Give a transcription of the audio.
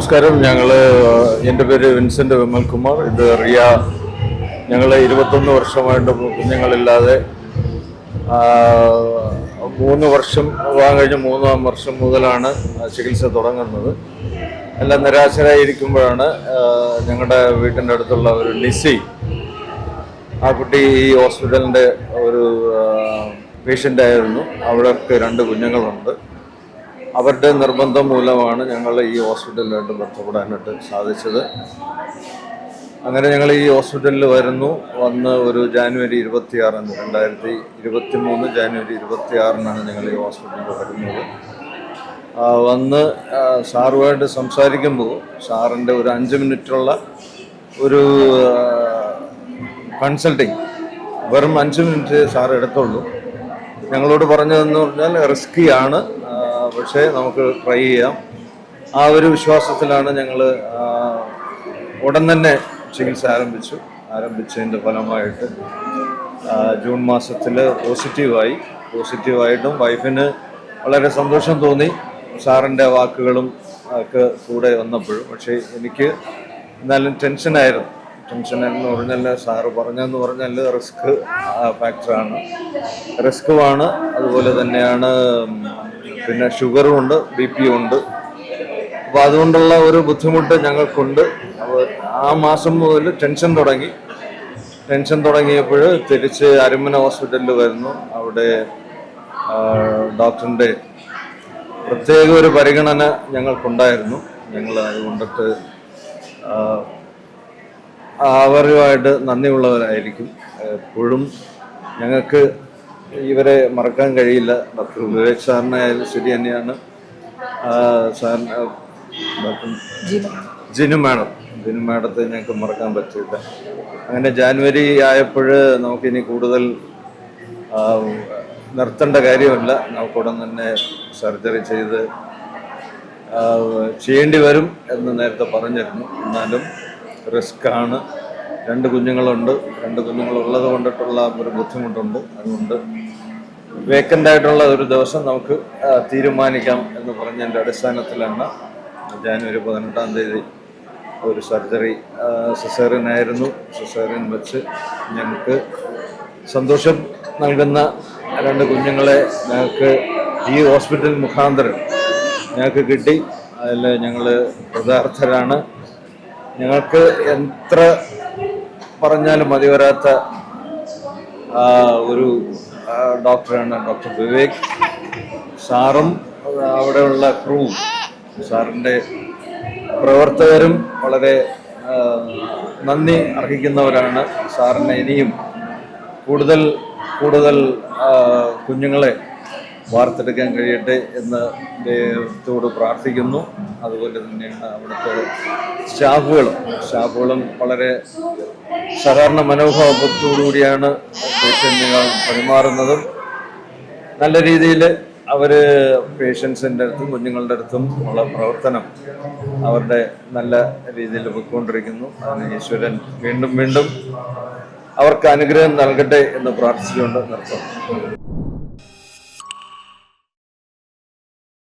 നമസ്കാരം. ഞങ്ങൾ എന്റെ പേര് വിൻസെന്റ് വിമൽകുമാർ ഇത് റിയ. ഞങ്ങൾ ഇരുപത്തൊന്ന് വർഷമായിട്ട് കുഞ്ഞുങ്ങളില്ലാതെ മൂന്ന് വർഷം വിവാഹം കഴിഞ്ഞ് മൂന്നാം വർഷം മുതലാണ് ചികിത്സ തുടങ്ങുന്നത്. എല്ലാം നിരാശരായിരിക്കുമ്പോഴാണ് ഞങ്ങളുടെ വീട്ടിന്റെ അടുത്തുള്ള ഒരു ലിസി. ആ കുട്ടി ഈ ഹോസ്പിറ്റലിന്റെ ഒരു പേഷ്യന്റായിരുന്നു. അവർക്ക് രണ്ട് കുഞ്ഞുങ്ങളുണ്ട്. അവരുടെ നിർബന്ധം മൂലമാണ് ഞങ്ങൾ ഈ ഹോസ്പിറ്റലിലായിട്ട് ബന്ധപ്പെടാനായിട്ട് സാധിച്ചത്. അങ്ങനെ ഞങ്ങൾ ഈ ഹോസ്പിറ്റലിൽ വരുന്നു. വന്ന് ഒരു ജാനുവരി ഇരുപത്തിയാറിന് രണ്ടായിരത്തി ഇരുപത്തി മൂന്ന് ജാനുവരി ഇരുപത്തിയാറിനാണ് ഞങ്ങൾ ഈ ഹോസ്പിറ്റലിൽ വരുന്നത്. വന്ന് സാറുമായിട്ട് സംസാരിക്കുമ്പോൾ സാറിന്റെ ഒരു അഞ്ച് മിനിറ്റുള്ള ഒരു കൺസൾട്ടിങ് വെറും അഞ്ച് മിനിറ്റ് സാർ എടുത്തുള്ളൂ ഞങ്ങളോട് പറഞ്ഞതെന്ന് പറഞ്ഞാൽ ആണ് പക്ഷേ നമുക്ക് ട്രൈ ചെയ്യാം. ആ ഒരു വിശ്വാസത്തിലാണ് ഞങ്ങൾ ഉടൻ തന്നെ ചികിത്സ ആരംഭിച്ചു. ആരംഭിച്ചതിന്റെ ഫലമായിട്ട് ജൂൺ മാസത്തിൽ പോസിറ്റീവായി. പോസിറ്റീവായിട്ടും വൈഫിന് വളരെ സന്തോഷം തോന്നി. സാറിന്റെ വാക്കുകളും ഒക്കെ കൂടെ വന്നപ്പോഴും. പക്ഷേ എനിക്ക് എന്നാലും ടെൻഷനായിരുന്നു. ടെൻഷൻ എന്ന് പറഞ്ഞാൽ സാറ് പറഞ്ഞെന്ന് പറഞ്ഞാൽ റിസ്ക് ഫാക്ടറാണ് റിസ്ക്കുമാണ് അതുപോലെ തന്നെയാണ് പിന്നെ ഷുഗറും ഉണ്ട് ബി പിയും ഉണ്ട്. അപ്പോൾ അതുകൊണ്ടുള്ള ഒരു ബുദ്ധിമുട്ട് ഞങ്ങൾക്കുണ്ട്. അപ്പോൾ ആ മാസം മുതൽ ടെൻഷൻ തുടങ്ങി. ടെൻഷൻ തുടങ്ങിയപ്പോൾ തിരിച്ച് അരുമന ഹോസ്പിറ്റലിൽ വരുന്നു. അവിടെ ഡോക്ടറിന്റെ പ്രത്യേക ഒരു പരിഗണന ഞങ്ങൾക്കുണ്ടായിരുന്നു. ഞങ്ങൾ അതുകൊണ്ടിട്ട് അവരുമായിട്ട് നന്ദിയുള്ളവരായിരിക്കും. എപ്പോഴും ഞങ്ങൾക്ക് ഇവരെ മറക്കാൻ കഴിയില്ല. ഡോക്ടർ വിവേക് സാറിനായാലും ശരി തന്നെയാണ്. ജിനു. മാഡം. ജിനു മാഡത്തെ ഞങ്ങൾക്ക് മറക്കാൻ പറ്റില്ല അങ്ങനെ ജാനുവരി ആയപ്പോൾ നമുക്കിനി കൂടുതൽ നിർത്തേണ്ട കാര്യമില്ല. നമുക്കുടൻ തന്നെ സർജറി ചെയ്ത് ചെയ്യേണ്ടി വരും എന്ന് നേരത്തെ പറഞ്ഞിരുന്നു. എന്നാലും റിസ്ക് ആണ് രണ്ട് കുഞ്ഞുങ്ങളുണ്ട്. രണ്ട് കുഞ്ഞുങ്ങളുള്ളത് കൊണ്ടിട്ടുള്ള ഒരു ബുദ്ധിമുട്ടുണ്ട്. അതുകൊണ്ട് വേക്കന്റ് ആയിട്ടുള്ള ഒരു ദിവസം നമുക്ക് തീരുമാനിക്കാം എന്ന് പറഞ്ഞതിന്റെ അടിസ്ഥാനത്തിലാണ് ജാനുവരി പതിനെട്ടാം തീയതി ഒരു സർജറി സിസേറിയൻ ആയിരുന്നു സിസേറിയൻ വെച്ച് ഞങ്ങൾക്ക് സന്തോഷം നൽകുന്ന രണ്ട് കുഞ്ഞുങ്ങളെ ഞങ്ങൾക്ക് ഈ ഹോസ്പിറ്റൽ മുഖാന്തരം ഞങ്ങൾക്ക് കിട്ടി. അതിൽ ഞങ്ങൾ കൃതാർത്ഥരാണ്. ഞങ്ങൾക്ക് എത്ര പറഞ്ഞാലും മതി വരാത്ത ഒരു ഡോക്ടറാണ് ഡോക്ടർ വിവേക് സാറും അവിടെയുള്ള ക്രൂ. സാറിന്റെ പ്രവർത്തകരും വളരെ നന്ദി അർഹിക്കുന്നവരാണ്. സാറിനെ ഇനിയും കൂടുതൽ കൂടുതൽ കുഞ്ഞുങ്ങളെ വാർത്തെടുക്കാൻ കഴിയട്ടെ എന്ന് ദൈവത്തോട് പ്രാർത്ഥിക്കുന്നു. അതുപോലെ തന്നെയാണ് അവിടുത്തെ സ്റ്റാഫുകളും. സ്റ്റാഫുകളും വളരെ സഹകരണ മനോഭാവത്തോടുകൂടിയാണ് പേഷ്യന്റുകൾ പെരുമാറുന്നതും. നല്ല രീതിയിൽ അവർ പേഷ്യൻസിന്റെ അടുത്തും കുഞ്ഞുങ്ങളുടെ അടുത്തും ഉള്ള പ്രവർത്തനം അവരുടെ നല്ല രീതിയിൽ പോയിക്കൊണ്ടിരിക്കുന്നു. അതിന് ഈശ്വരൻ വീണ്ടും വീണ്ടും അവർക്ക് അനുഗ്രഹം നൽകട്ടെ എന്ന് പ്രാർത്ഥിച്ചുകൊണ്ട് നിർത്തുന്നു.